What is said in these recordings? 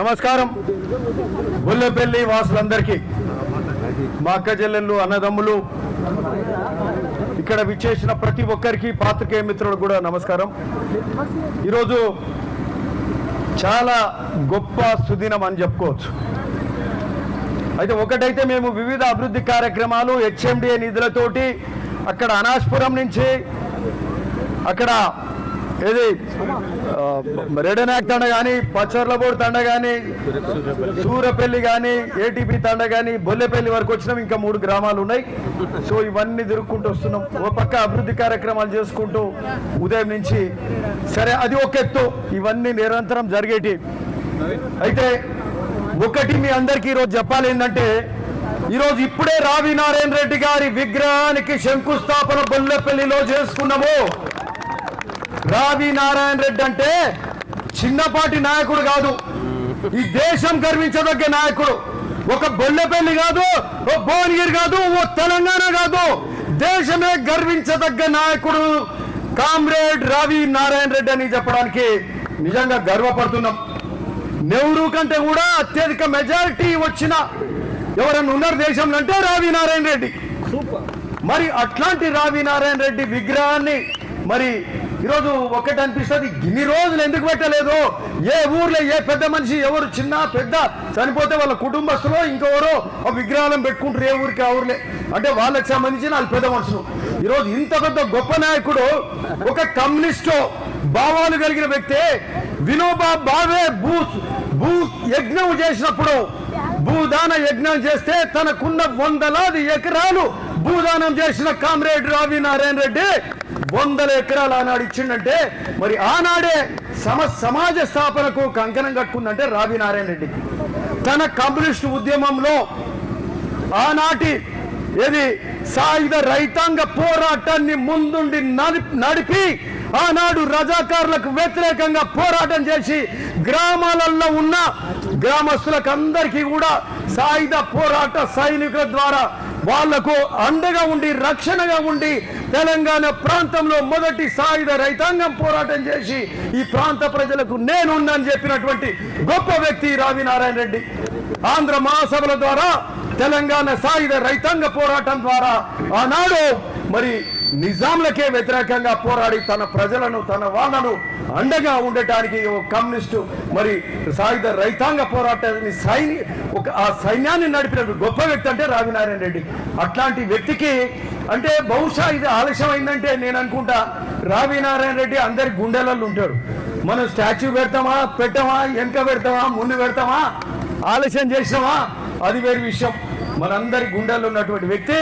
నమస్కారం. బుల్లెపల్లి వాసులందరికీ మా అక్క చెల్లెళ్ళు అన్నదమ్ములు ఇక్కడ విచ్చేసిన ప్రతి ఒక్కరికి పాత్రికేయ మిత్రులకు కూడా నమస్కారం. ఈరోజు చాలా గొప్ప సుదినం అని చెప్పుకోవచ్చు. అయితే ఒకటైతే మేము వివిధ అభివృద్ధి కార్యక్రమాలు హెచ్ఎండిఏ నిధులతోటి అక్కడ అనాజ్పురం నుంచి అక్కడ ఏది? ఆ, రెడనాక్ తండ కానీ పచ్చర్లబోడు తండ కానీ సూరపల్లి కానీ ఏటీపీ తండ కానీ బొల్లెపల్లి వరకు వచ్చినాం. ఇంకా మూడు గ్రామాలు ఉన్నాయి. సో ఇవన్నీ తిరుక్కుంటూ వస్తున్నాం. ఓ పక్క అభివృద్ధి కార్యక్రమాలు చేసుకుంటూ ఉదయం నుంచి సరే అది ఒక ఎత్తు. ఇవన్నీ నిరంతరం జరిగేటి. అయితే ఒకటి మీ అందరికీ ఈరోజు చెప్పాలి ఏంటంటే ఈరోజు ఇప్పుడే రావి నారాయణ రెడ్డి గారి విగ్రహానికి శంకుస్థాపన బొల్లెపల్లిలో చేసుకున్నాము. రావి నారాయణ రెడ్డి అంటే చిన్నపాటి నాయకుడు కాదు. ఈ దేశం గర్వించదగ్గ నాయకుడు. ఒక బొల్లెపల్లి కాదు ఓ భువనగిరి కాదు ఓ తెలంగాణ కాదు. దేశమే గర్వించదగ్గ నాయకుడు కామ్రేడ్ రావి నారాయణ రెడ్డి అని చెప్పడానికి నిజంగా గర్వపడుతున్నాం. నెహ్రూ కంటే కూడా అత్యధిక మెజారిటీ వచ్చిన ఎవరన్నా ఉన్నారు దేశంలో అంటే రావి నారాయణ రెడ్డి. మరి అట్లాంటి రావి నారాయణ రెడ్డి విగ్రహాన్ని మరి ఈరోజు ఒకటి అనిపిస్తుంది ఇన్ని రోజులు ఎందుకు పెట్టలేదు? ఏ ఊర్లో ఏ పెద్ద మనిషి ఎవరు చిన్న పెద్ద చనిపోతే వాళ్ళ కుటుంబస్తులు ఇంకెవరో ఆ విగ్రహాలను పెట్టుకుంటారు ఏ ఊరికి ఆ ఊర్లే. అంటే వాళ్ళకి సంబంధించిన వాళ్ళు పెద్ద మనుషులు. ఈరోజు ఇంత పెద్ద గొప్ప నాయకుడు ఒక కమ్యూనిస్టు భావాలు కలిగిన వ్యక్తి వినోబా భావే భూ భూ యజ్ఞం చేసినప్పుడు భూదాన యజ్ఞం చేస్తే తనకున్న వందలాది ఎకరాలు భూదానం చేసిన కామ్రేడ్ రావి నారాయణ రెడ్డి వందల ఎకరాలు ఆనాడు ఇచ్చిండంటే మరి ఆనాడే సమ సమాజ స్థాపనకు కంకణం కట్టుకుందంటే రావి నారాయణ రెడ్డి. తన కమ్యూనిస్టు ఉద్యమంలో ఆనాటి ఏది సాయుధ రైతాంగ పోరాటాన్ని ముందుండి నడిపి ఆనాడు రజాకారులకు వ్యతిరేకంగా పోరాటం చేసి గ్రామాలలో ఉన్న గ్రామస్తులకు అందరికీ కూడా సాయుధ పోరాట సైనికుల ద్వారా వాళ్ళకు అండగా ఉండి రక్షణగా ఉండి తెలంగాణ ప్రాంతంలో మొదటి సాయుధ రైతాంగం పోరాటం చేసి ఈ ప్రాంత ప్రజలకు నేనున్నాను చెప్పినటువంటి గొప్ప వ్యక్తి రావినారాయణ రెడ్డి. ఆంధ్ర మహాసభల ద్వారా తెలంగాణ సాయుధ రైతాంగ పోరాటం ద్వారా ఆనాడు మరి నిజాంలకే వ్యతిరేకంగా పోరాడి తన ప్రజలను తన వాళ్ళను అండగా ఉండటానికి ఓ కమ్యూనిస్టు మరి సాయుధ రైతాంగ పోరాటాన్ని సైని ఒక ఆ సైన్యాన్ని నడిపిన గొప్ప వ్యక్తి అంటే రావినారాయణ రెడ్డి. అట్లాంటి వ్యక్తికి అంటే బహుశా ఇది ఆలస్యం అయిందంటే నేను అనుకుంటా రావినారాయణ రెడ్డి అందరి గుండెలలో ఉంటాడు. మనం స్టాచ్యూ పెడతామా పెట్టామా వెనక పెడతామా ముందు పెడతామా ఆలస్యం చేసినామా అది వేరే విషయం. మనందరి గుండెల్లో ఉన్నటువంటి వ్యక్తి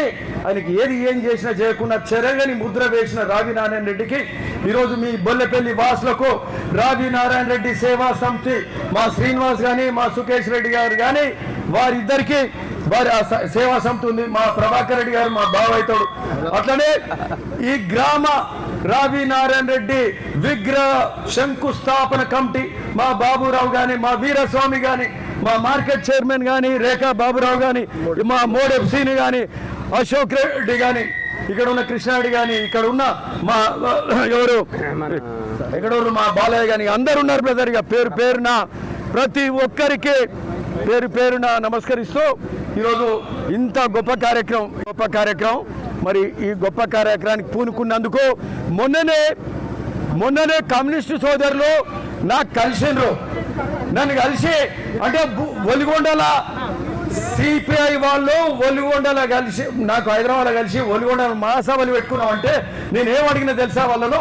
ఆయనకి ఏది ఏం చేసినా చేయకుండా చెరగని ముద్ర వేసిన రావినారాయణ రెడ్డికి ఈరోజు మీ బొల్లెపల్లి వాసులకు రావి నారాయణ రెడ్డి సేవా సమితి మా శ్రీనివాస్ కానీ మా సుకేష్ రెడ్డి గారు కానీ వారిద్దరికి వారి సేవా సమితి ఉంది. మా ప్రభాకర్ రెడ్డి గారు మా బావ అవుతాడు. అట్లనే ఈ గ్రామ రావి నారాయణ రెడ్డి విగ్రహ శంకుస్థాపన కమిటీ మా బాబురావు గాని మా వీరస్వామి గాని మా మార్కెట్ చైర్మన్ గాని రేఖా బాబురావు గాని మా మోడెఫ్సీని గాని అశోక్ రెడ్డి గాని ఇక్కడ ఉన్న కృష్ణారెడ్డి గాని ఇక్కడ ఉన్న మా ఎవరు? ఇక్కడ ఉన్న మా బాలయ్య గాని అందరు ఉన్నారు బ్రదర్ ఇక పేరు పేరున. ప్రతి ఒక్కరికి పేరు పేరున నమస్కరిస్తూ ఈరోజు ఇంత గొప్ప కార్యక్రమం గొప్ప కార్యక్రమం. మరి ఈ గొప్ప కార్యక్రమానికి పూనుకున్నందుకు మొన్ననే మొన్ననే కమ్యూనిస్టు సోదరులు నాకు కలిసిండ్రు. నన్ను కలిసి అంటే బు- ఒలిగొండల సిపిఐ వాళ్ళు ఒలిగొండల కలిసి నాకు హైదరాబాద్ కలిసి ఒలిగొండల మహాసభలు పెట్టుకున్నాం అంటే నేను ఏం అడిగినా తెలుసా వాళ్ళను?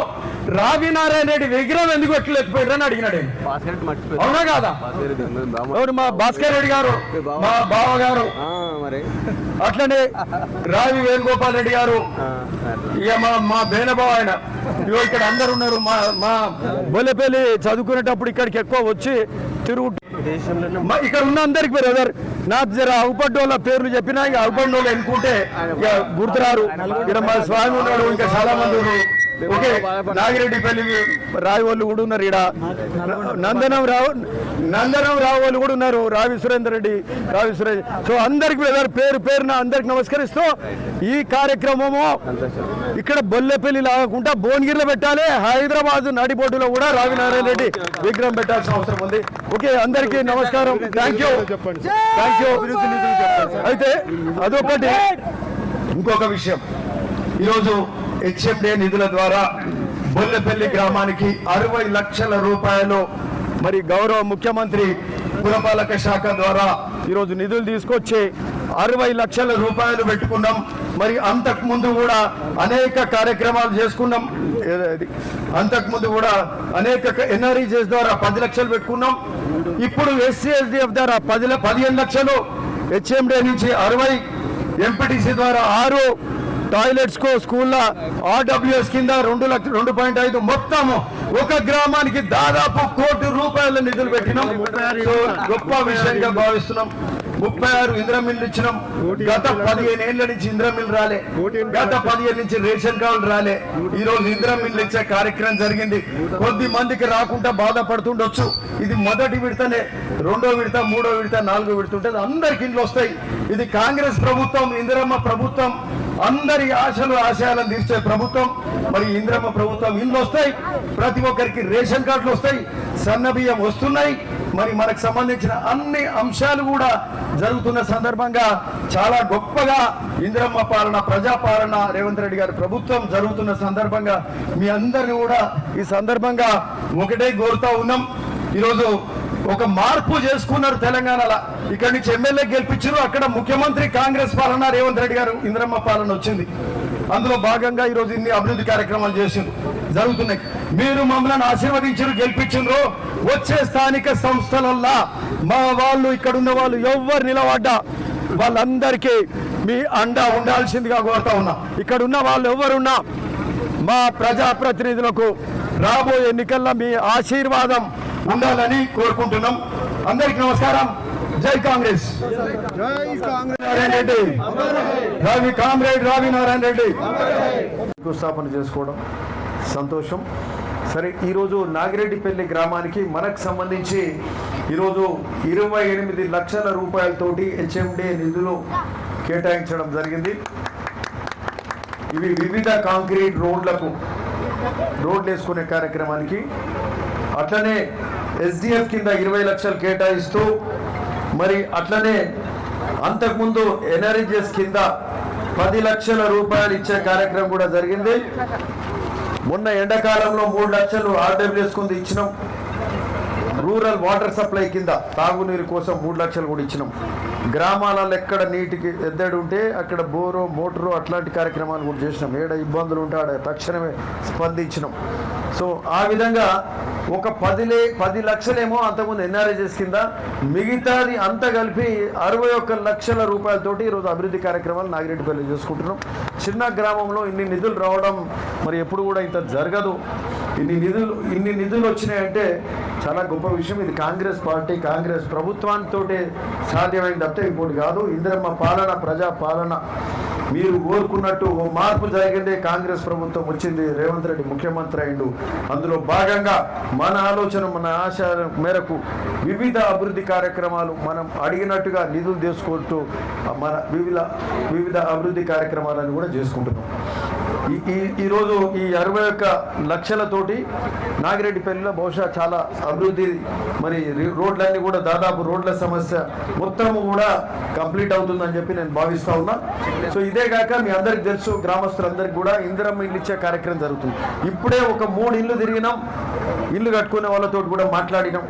రావి నారాయణ రెడ్డి విగ్రహం ఎందుకు అడిగినాడు. భాస్కర్ రెడ్డి మర్చిపోయారు. అవునా కాదా? మా భాస్కర్ రెడ్డి గారు? మా బావ గారు అట్లనే రావి వేణుగోపాల్ రెడ్డి గారు. ఇక మా మా బేనబావ ఆయన. ఇక్కడ అందరు ఉన్నారు మా మా బొల్లెపల్లి చదువుకునేటప్పుడు ఇక్కడికి ఎక్కువ వచ్చి తిరుగుతూ ఇక్కడ ఉన్న అందరికి బ్రదర్ నా జర అవుపడ్డోళ్ళ పేర్లు చెప్పినా ఇక అవుపడ్డోళ్ళు ఎన్నుకుంటే ఇక గుర్తురారు. ఇక్కడ మా స్వామి ఉన్నాడు ఇంకా చాలా మంది ఉన్నారు. ఓకే నాగిరెడ్డి పెళ్ళి రాయి వాళ్ళు కూడా ఉన్నారు ఇక్కడ నందనం రావు నందనం రావు వాళ్ళు కూడా ఉన్నారు రావి సురేందర్ రెడ్డి రావి సురేష్ సో అందరికి బ్రదర్ పేరు పేరున అందరికి నమస్కరిస్తూ ఈ కార్యక్రమము ఇక్కడ బొల్లెపల్లి లాగకుండా భువనగిరిలో పెట్టాలి. హైదరాబాద్ నడిబొడ్డులో కూడా రావి నారాయణ రెడ్డి విగ్రహం పెట్టాల్సిన అవసరం ఉంది. ఓకే అందరికీ నమస్కారం. థ్యాంక్ యూ థ్యాంక్ యూ అయితే అదొకటి. ఇంకొక విషయం. ఈరోజు హెచ్ఎండే నిధుల ద్వారా బొల్లెపల్లి గ్రామానికి అరవై లక్షల రూపాయలు. మరి గౌరవ ముఖ్యమంత్రి పురపాలక శాఖ ద్వారా ఈరోజు నిధులు తీసుకొచ్చి అరవై లక్షల రూపాయలు పెట్టుకున్నాం. మరి అంతకు ముందు కూడా అనేక కార్యక్రమాలు చేసుకున్నాం. అంతకుముందు అంతకు ముందు కూడా అనేక ఎన్ఆర్ఈజెస్ ద్వారా పది లక్షలు పెట్టుకున్నాం. ఇప్పుడు ఎస్సీఎస్డిఎఫ్ ద్వారా పది పదిహేను లక్షలు. హెచ్ఎండే నుంచి అరవై ఎంపీటీసీ ద్వారా ఆరు టాయిలెట్స్కు స్కూల్లో ఆర్డబ్ల్యూఎస్ కింద రెండు లక్ష రెండు పాయింట్ ఐదు మొత్తము ఒక గ్రామానికి దాదాపు కోటి రూపాయల నిధులు పెట్టినాం. గొప్ప విషయంగా భావిస్తున్నాం. ముప్పై ఆరు ఇంద్రమిల్లు ఇచ్చినాం. గత పదిహేను ఏళ్ళ నుంచి ఇంద్రమిల్లు రాలే. గత పదిహేను నుంచి రేషన్ కార్డులు రాలే. ఈ రోజు ఇంద్రమిల్లు ఇచ్చే కార్యక్రమం జరిగింది. కొద్ది మందికి రాకుండా బాధపడుతుండొచ్చు. ఇది మొదటి విడతనే. రెండో విడత మూడో విడత నాలుగో విడత ఉంటుంది అందరికి ఇంట్లో వస్తాయి. ఇది కాంగ్రెస్ ప్రభుత్వం ఇందిరమ్మ ప్రభుత్వం అందరి ఆశలు ఆశయాలను తీర్చే ప్రభుత్వం. మరి ఇంద్రమ్మ ప్రభుత్వం ఇల్లు వస్తాయి. ప్రతి ఒక్కరికి రేషన్ కార్డులు వస్తాయి. సన్నబియ్యం వస్తున్నాయి. మరి మనకు సంబంధించిన అన్ని అంశాలు కూడా జరుగుతున్న సందర్భంగా చాలా గొప్పగా ఇంద్రమ్మ పాలన ప్రజా పాలన రేవంత్ రెడ్డి గారి ప్రభుత్వం జరుగుతున్న సందర్భంగా మీ అందరిని కూడా ఈ సందర్భంగా ఒకటే కోరుతా ఉన్నాం. ఈరోజు ఒక మార్పు చేసుకున్నారు తెలంగాణలో. ఇక్కడి నుంచి ఎమ్మెల్యే గెలిపించారు. అక్కడ ముఖ్యమంత్రి కాంగ్రెస్ పాలన రేవంత్ రెడ్డి గారు ఇంద్రమ్మ పాలన వచ్చింది. అందులో భాగంగా ఈ రోజు ఇన్ని అభివృద్ధి కార్యక్రమాలు చేసిండ్రు. జరుగుతున్నాయి. మీరు మమ్మల్ని ఆశీర్వదించారు గెలిపించిండ్రు వచ్చే స్థానిక సంస్థలల్లా మా వాళ్ళు ఇక్కడ ఉన్న వాళ్ళు ఎవ్వరు నిలబడ్డా. వాళ్ళందరికీ మీ అండ ఉండాల్సిందిగా కోరుతా ఉన్నా. ఇక్కడ ఉన్న వాళ్ళు ఎవరున్నా మా ప్రజాప్రతినిధులకు రాబోయే ఎన్నికల్లో మీ ఆశీర్వాదం ఉండాలని కోరుకుంటున్నాం. అందరికి నమస్కారం. జై కాంగ్రెస్. నారాయణ రెడ్డి. రావి కామ్రేడ్ రావి నారాయణ రెడ్డి. శంకుస్థాపన చేసుకోవడం సంతోషం. సరే ఈరోజు నాగిరెడ్డిపల్లి గ్రామానికి మనకు సంబంధించి ఈరోజు ఇరవై ఎనిమిది లక్షల రూపాయలతోటి హెచ్ఎండి నిధులు కేటాయించడం జరిగింది. ఇవి వివిధ కాంక్రీట్ రోడ్లకు రోడ్లు వేసుకునే కార్యక్రమానికి. అట్లనే ఎస్డిఎఫ్ కింద ఇరవై లక్షలు కేటాయిస్తూ మరి అట్లనే అంతకుముందు ఎన్ఆర్జిఎస్ కింద పది లక్షల రూపాయలు ఇచ్చే కార్యక్రమం కూడా జరిగింది. మొన్న ఎండాకాలంలో మూడు లక్షలు ఆర్డబ్ల్యూఎస్ కింద ఇచ్చినాం. రూరల్ వాటర్ సప్లై కింద తాగునీరు కోసం మూడు లక్షలు కూడా ఇచ్చినాం. గ్రామాలలో ఎక్కడ నీటికి ఎద్దడి ఉంటే అక్కడ బోరో మోటరు అట్లాంటి కార్యక్రమాలు కూడా చేసినాం. ఏడ ఇబ్బందులు ఉంటే ఆడ తక్షణమే స్పందించినాం. సో ఆ విధంగా ఒక పదిలే పది లక్షలేమో అంతకుముందు ఎన్ఆర్ఐజెస్ కింద మిగతాది అంతా కలిపి అరవై ఒక్క లక్షల రూపాయలతోటి ఈరోజు అభివృద్ధి కార్యక్రమాలు నాగిరెడ్డిపల్లి చేసుకుంటున్నాం. చిన్న గ్రామంలో ఇన్ని నిధులు రావడం మరి ఎప్పుడు కూడా ఇంత జరగదు. ఇన్ని నిధులు ఇన్ని నిధులు వచ్చినాయంటే చాలా గొప్ప విషయం. ఇది కాంగ్రెస్ పార్టీ కాంగ్రెస్ ప్రభుత్వంతో సాధ్యమైంది తప్పితే ఇప్పుడు కాదు ఇందిరమ్మ పాలన ప్రజా పాలన. మీరు కోరుకున్నట్టు ఓ మార్పు జరిగింది కాంగ్రెస్ ప్రభుత్వం వచ్చింది. రేవంత్ రెడ్డి ముఖ్యమంత్రి అయిండు. అందులో భాగంగా మన ఆలోచన మన ఆశ మేరకు వివిధ అభివృద్ధి కార్యక్రమాలు మనం అడిగినట్టుగా నిధులు తీసుకుంటూ మన వివిధ వివిధ అభివృద్ధి కార్యక్రమాలను కూడా చేసుకుంటున్నాం. ఈ- ఈ ఈరోజు ఈ అరవై ఒక్క లక్షలతోటి నాగిరెడ్డిపల్లిలో బహుశా చాలా అభివృద్ధి మరి రోడ్లన్నీ కూడా దాదాపు రోడ్ల సమస్య మొత్తము కూడా కంప్లీట్ అవుతుందని చెప్పి నేను భావిస్తా ఉన్నా. సో ఇదే కాక మీ అందరికి తెలుసు గ్రామస్తులందరికీ కూడా ఇందిరమ్మ ఇల్లు ఇచ్చే కార్యక్రమం జరుగుతుంది. ఇప్పుడే ఒక మూడు ఇల్లు తిరిగినాం. ఇల్లు కట్టుకునే వాళ్ళతో కూడా మాట్లాడినాం.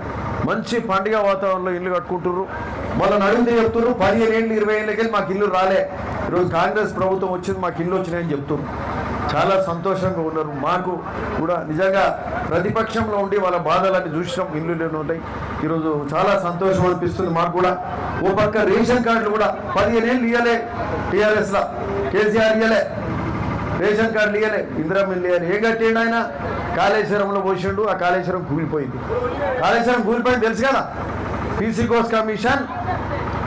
మంచి పండుగ వాతావరణంలో ఇల్లు కట్టుకుంటున్నారు వాళ్ళని అడిగితే చెప్తున్నారు పదిహేను ఏళ్ళు ఇరవై ఏళ్ళకి మాకు ఇల్లు రాలే. ఈరోజు కాంగ్రెస్ ప్రభుత్వం వచ్చింది మాకు ఇల్లు వచ్చినాయని చెప్తున్నారు చాలా సంతోషంగా ఉన్నారు. మాకు కూడా నిజంగా ప్రతిపక్షంలో ఉండి వాళ్ళ బాధలన్నీ చూసినాం. ఇల్లు లేని ఉంటాయి. ఈరోజు చాలా సంతోషం అనిపిస్తుంది మాకు కూడా. ఓ పక్క రేషన్ కార్డులు కూడా పదిహేను ఏళ్ళు ఇవ్వలే టీఆర్ఎస్లో. కేసీఆర్ ఇవ్వలే రేషన్ కార్డులు ఇవ్వలే ఇందిరామిల్లు ఇవ్వాలి ఏ ఏం కట్టిండు ఆయన? కాళేశ్వరంలో పోసిండు. ఆ కాళేశ్వరం కూలిపోయింది. కాళేశ్వరం కూలిపోయింది తెలుసు కదా? పీసీ కోస్ కమిషన్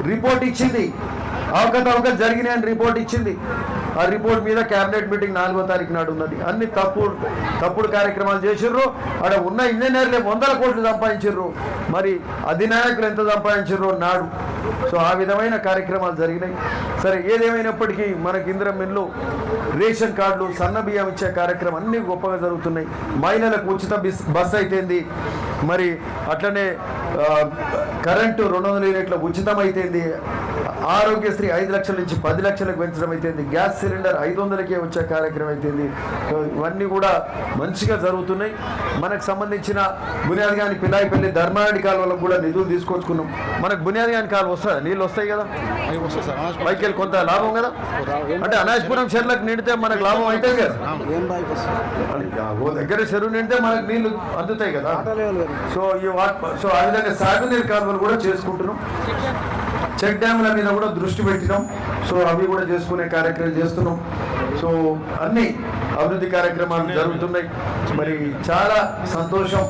రిపోర్ట్ ఇచ్చింది. అవకతవకలు జరిగినాయని రిపోర్ట్ ఇచ్చింది. ఆ రిపోర్ట్ మీద క్యాబినెట్ మీటింగ్ నాలుగో తారీఖు నాడు ఉన్నది. అన్ని తప్పుడు తప్పుడు కార్యక్రమాలు చేసిర్రు. అక్కడ ఉన్న ఇంజనీర్లే వందల కోట్లు సంపాదించిర్రు. మరి అధినాయకులు ఎంత సంపాదించిర్రు నాడు. సో ఆ విధమైన కార్యక్రమాలు జరిగినాయి. సరే ఏదేమైనప్పటికీ మనకి ఇందిరం మిల్లు రేషన్ కార్డులు సన్న బియ్యం ఇచ్చే కార్యక్రమం అన్ని గొప్పగా జరుగుతున్నాయి. మహిళలకు ఉచిత బస్ బస్ అయితేంది మరి అట్లనే కరెంటు రెండు వందల యూనిట్ల ఉచితం అయితేంది ఆరోగ్యశ్రీ ఐదు లక్షల నుంచి పది లక్షలకు పెంచడం అయితేంది గ్యాస్ సిలిండర్ ఐదు వందలకే వచ్చే కార్యక్రమం అయితేంది ఇవన్నీ కూడా మంచిగా జరుగుతున్నాయి. మనకు సంబంధించిన బునియాది గాని పిల్లాయిపల్లి ధర్మారెడ్డి కాలువలకు కూడా నిధులు తీసుకొచ్చుకున్నాం. మనకు బునియాది గాని కాలువ వస్తుంది నీళ్ళు వస్తాయి కదా? పైకి వెళ్ళి కొంత లాభం కదా? అంటే అనాయస్పురం చెర్లకు నిండితే మనకు లాభం అవుతాయి కదా? దగ్గర చెరువు నిండితే మనకు నీళ్ళు అందుతాయి కదా. సో ఈ సో ఆ విధంగా సాగునీరు కాలువలు కూడా చేసుకుంటున్నాం. చెక్ డ్యాముల మీద కూడా దృష్టి పెట్టినాం. సో అవి కూడా చేసుకునే కార్యక్రమం చేస్తున్నాం. సో అన్ని అభివృద్ధి కార్యక్రమాలు జరుగుతున్నాయి. మరి చాలా సంతోషం.